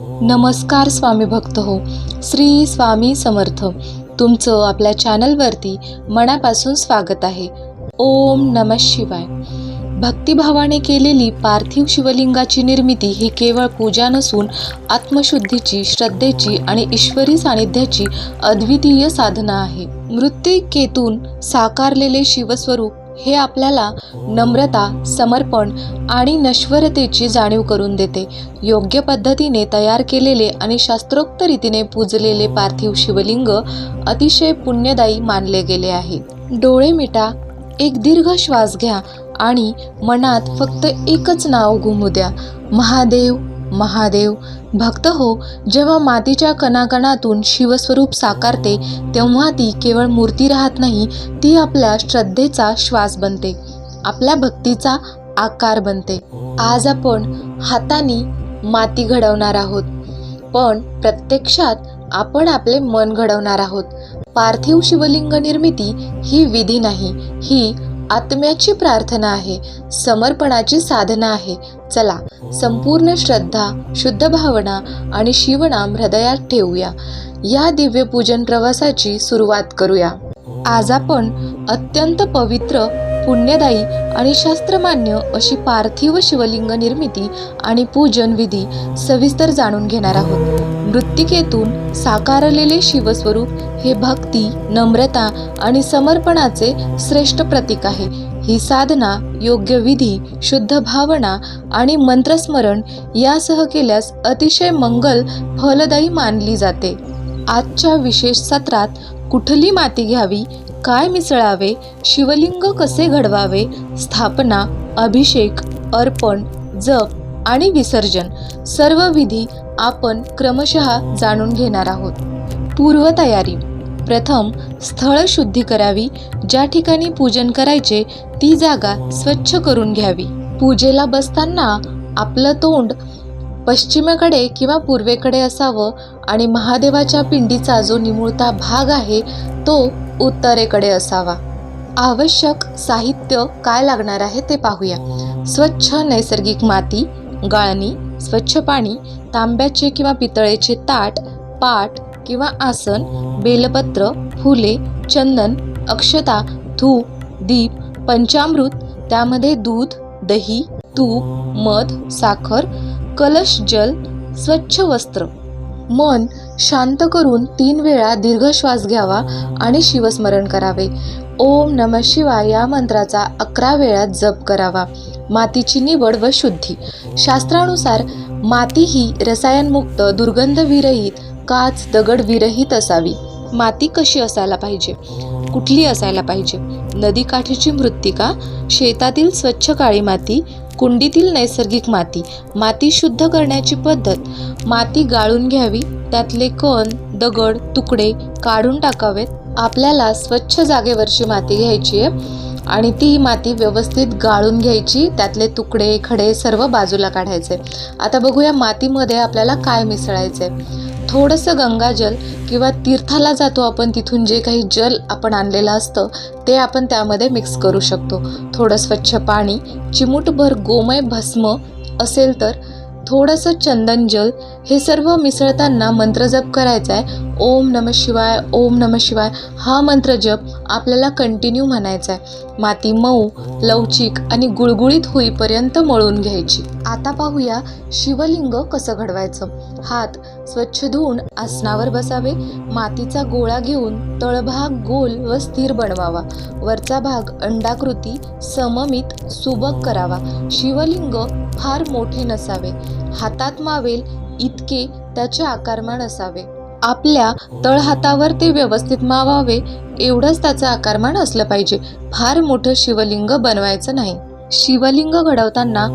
नमस्कार स्वामी भक्त हो. श्री स्वामी समर्थ. तुमचं आपल्या चॅनलवरती मनापासून स्वागत आहे. ओम नम शिवाय. भक्तिभावाने केलेली पार्थिव शिवलिंगाची निर्मिती ही केवळ पूजा नसून आत्मशुद्धीची श्रद्धेची आणि ईश्वरी सानिध्याची अद्वितीय साधना आहे. मृत्तिकेतून साकारलेले शिवस्वरूप हे आपल्याला नम्रता समर्पण आणि नश्वरतेची जाणीव करून देते. योग्य पद्धतीने तयार केलेले आणि शास्त्रोक्त रीतीने पूजलेले पार्थिव शिवलिंग अतिशय पुण्यदायी मानले गेले आहे डोळे मिटा एक दीर्घ श्वास घ्या आणि मनात फक्त एकच नाव घुमू द्या. महादेव महादेव भक्त हो जेव्हा मातीच्या कणाकणातून शिवस्वरूप साकारते तेव्हा ती केवळ मूर्ती राहत नाही ती आपल्या श्रद्धेचा श्वास बनते. आपल्या भक्तीचा आकार बनते. आज आपण हाताने माती घडवणार आहोत. पण प्रत्यक्षात आपण आपले मन घडवणार आहोत. पार्थिव शिवलिंग निर्मिती ही विधी नाही ही आत्म्याची प्रार्थना आहे समर्पणाची साधना आहे. चला संपूर्ण श्रद्धा शुद्ध भावना आणि शिवनाम हृदयात ठेवूया. या दिव्य पूजन प्रवासाची सुरुवात करूया. आज आपण अत्यंत पवित्र पुण्यदायी आणि शास्त्रमान्य अशी पार्थिव शिवलिंग निर्मिती आणि पूजन विधी सविस्तर जाणून घेणार आहोत. मृत्तिकेतून साकारलेले शिवस्वरूप हे भक्ती नम्रता आणि समर्पणाचे श्रेष्ठ प्रतीक आहे. ही साधना योग्य विधी शुद्ध भावना आणि मंत्रस्मरण यासह केल्यास अतिशय मंगल फलदायी मानली जाते. आजच्या विशेष सत्रात कुठली माती घ्यावी काय मिसळावे? शिवलिंग कसे घडवावे? स्थापना अभिषेक अर्पण जप आणि विसर्जन सर्व विधी आपण क्रमशः जाणून घेणार आहोत. पूर्वतयारी. प्रथम स्थळ शुद्धी करावी. ज्या ठिकाणी पूजन करायचे ती जागा स्वच्छ करून घ्यावी. पूजेला बसताना आपलं तोंड पश्चिमेकडे किंवा पूर्वेकडे असावं आणि महादेवाच्या पिंडीचा जो निमुळता भाग आहे तो उत्तरेकडे असावा. आवश्यक साहित्य काय लागणार आहे ते पाहूया. स्वच्छ नैसर्गिक माती गाळणी स्वच्छ पाणी तांब्याचे किंवा पितळेचे ताट पाट किंवा आसन बेलपत्र फुले चंदन अक्षता धूप दीप पंचामृत त्यामध्ये दूध दही तूप मध साखर कलश जल स्वच्छ वस्त्र. मन शांत करून तीन वेळा दीर्घ श्वास घ्यावा आणि शिवस्मरण करावे. ओम नम शिवाय या मंत्राचा अकरा वेळा जप करावा. मातीची निवड व शुद्धी. शास्त्रानुसार माती ही रसायनमुक्त दुर्गंधविरहित काच दगड विरहित असावी. माती कशी असायला पाहिजे? कुठली असायला पाहिजे? नदीकाठीची मृत्तिका शेतातील स्वच्छ काळी माती कुंडीतील नैसर्गिक माती. माती शुद्ध करण्याची पद्धत. माती गाळून घ्यावी. त्यातले कण दगड तुकडे काढून टाकावेत. आपल्याला स्वच्छ जागेवरची माती घ्यायची आहे आणि ती माती व्यवस्थित गाळून घ्यायची. त्यातले तुकडे खडे सर्व बाजूला काढायचे. आता बघूया मातीमध्ये आपल्याला काय मिसळायचं आहे थोडंसं गंगाजल किंवा तीर्थाला जातो आपण तिथून जे काही जल आपण आणलेलं असतं ते आपण त्यामध्ये मिक्स करू शकतो. थोडं स्वच्छ पाणी चिमूटभर गोमय भस्म असेल तर थोडंसं चंदन जल हे सर्व मिसळताना मंत्रजप करायचा आहे ओम नम शिवाय ओम नम शिवाय हा मंत्र जप आपल्याला कंटिन्यू म्हणायचा आहे माती मऊ लवचिक आणि गुळगुळीत होईपर्यंत मळून घ्यायची. आता पाहूया शिवलिंग कसं घडवायचं. हात स्वच्छ धुवून आसनावर बसावे. मातीचा गोळा घेऊन तळभाग गोल व स्थिर बनवावा. वरचा भाग अंडाकृती सममित सुबक करावा. शिवलिंग फार मोठे नसावे. हातात मावेल इतके त्याचे आकारमान असावे. आपल्या तळहातावर ते व्यवस्थित मावावे एवढंच त्याचं आकारमान असलं पाहिजे. फार मोठं शिवलिंग बनवायचं नाही. शिवलिंग घडवताना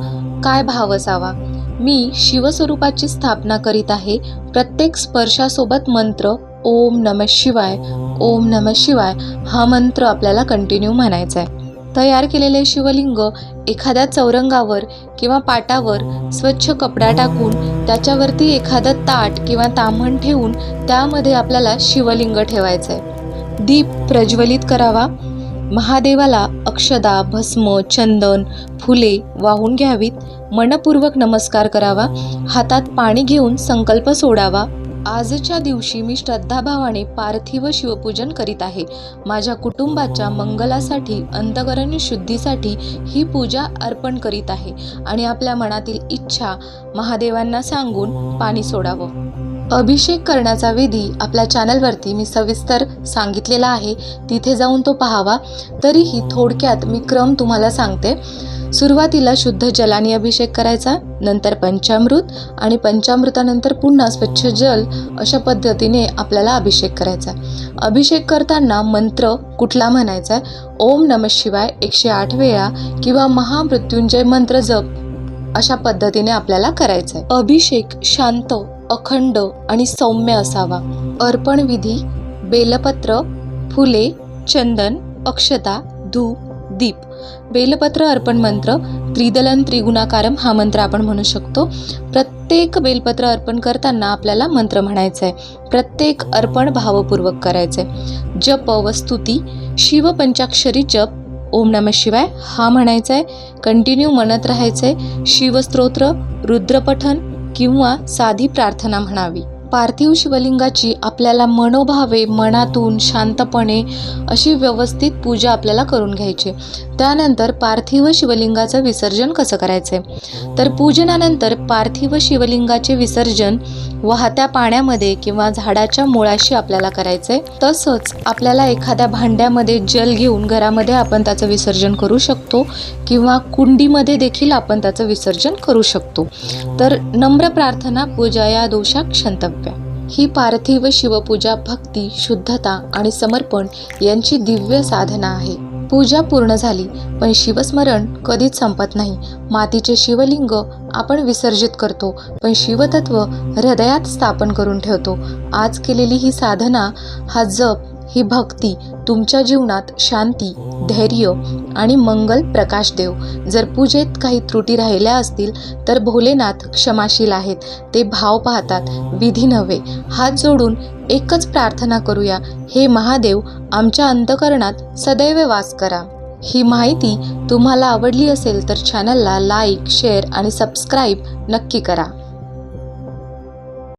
काय भाव असावा? मी शिवस्वरूपाची स्थापना करीत आहे. प्रत्येक स्पर्शासोबत मंत्र ओम नम शिवाय ओम नम शिवाय हा मंत्र आपल्याला कंटिन्यू म्हणायचा आहे तयार केलेले शिवलिंग एखाद्या चौरंगावर किंवा पाटावर स्वच्छ कपडा टाकून त्याच्यावरती एखादं ताट किंवा ताम्हण ठेवून त्यामध्ये आपल्याला शिवलिंग ठेवायचं आहे दीप प्रज्वलित करावा. महादेवाला अक्षदा भस्म चंदन फुले वाहून घ्यावीत. मनपूर्वक नमस्कार करावा. हातात पाणी घेऊन संकल्प सोडावा. आजच्या दिवशी मी श्रद्धाभावाने पार्थिव शिवपूजन करीत आहे. माझ्या कुटुंबाच्या मंगलासाठी अंतकरण शुद्धीसाठी ही पूजा अर्पण करीत आहे आणि आपल्या मनातील इच्छा महादेवांना सांगून पाणी सोडावं. अभिषेक करण्याचा विधी आपल्या चॅनलवरती मी सविस्तर सांगितलेला आहे. तिथे जाऊन तो पाहावा. तरीही थोडक्यात मी क्रम तुम्हाला सांगते. सुरुवातीला शुद्ध जलाने अभिषेक करायचा नंतर पंचामृत आणि पंचामृतानंतर पुन्हा स्वच्छ जल अशा पद्धतीने आपल्याला अभिषेक करायचा. अभिषेक करताना मंत्र कुठला म्हणायचा? ओम नम शिवाय एकशे आठ वेळा किंवा महामृत्युंजय मंत्र जप अशा पद्धतीने आपल्याला करायचं आहे अभिषेक शांत अखंड आणि सौम्य असावा. अर्पण विधी बेलपत्र फुले चंदन अक्षता धूप दीप. बेलपत्र अर्पण मंत्र त्रिदलन त्रिगुणाकारम हा मंत्र आपण म्हणू शकतो. प्रत्येक बेलपत्र अर्पण करताना आपल्याला मंत्र म्हणायचा आहे प्रत्येक अर्पण भावपूर्वक करायचं आहे जप व स्तुती शिव पंचाक्षरी जप ओम नम शिवाय हा म्हणायचा आहे कंटिन्यू म्हणत राहायचं आहे शिवस्तोत्र रुद्रपठन किंवा साधी प्रार्थना म्हणावी. पार्थिव शिवलिंगाची आपल्याला मनोभावे मनातून शांतपणे अशी व्यवस्थित पूजा आपल्याला करून घ्यायची. त्यानंतर पार्थिव शिवलिंगाचं विसर्जन कसं करायचं आहे तर पूजनानंतर पार्थिव शिवलिंगाचे विसर्जन वाहत्या पाण्यामध्ये किंवा झाडाच्या मुळाशी आपल्याला करायचं आहे तसंच आपल्याला एखाद्या भांड्यामध्ये जल घेऊन घरामध्ये आपण त्याचं विसर्जन करू शकतो किंवा कुंडीमध्ये देखील आपण त्याचं विसर्जन करू शकतो. तर नम्र प्रार्थना पूजा या दोषा क्षंतव्या ही पार्थिव शिवपूजा भक्ती शुद्धता आणि समर्पण यांची दिव्य साधना आहे. पूजा पूर्ण झाली पण शिवस्मरण कधीच संपत नाही. मातीचे शिवलिंग आपण विसर्जित करतो पण शिवतत्व हृदयात स्थापन करून ठेवतो. आज केलेली ही साधना हा जप ही भक्ती तुमच्या जीवनात शांती धैर्य आणि मंगल प्रकाश देव. जर पूजेत काही त्रुटी राहिल्या असतील तर भोलेनाथ क्षमाशील आहेत. ते भाव पाहतात विधी नव्हे. हात जोडून एकच प्रार्थना करूया. हे महादेव आमच्या अंतकरणात सदैव वास करा. ही माहिती तुम्हाला आवडली असेल तर चॅनलला लाईक शेअर आणि सबस्क्राईब नक्की करा.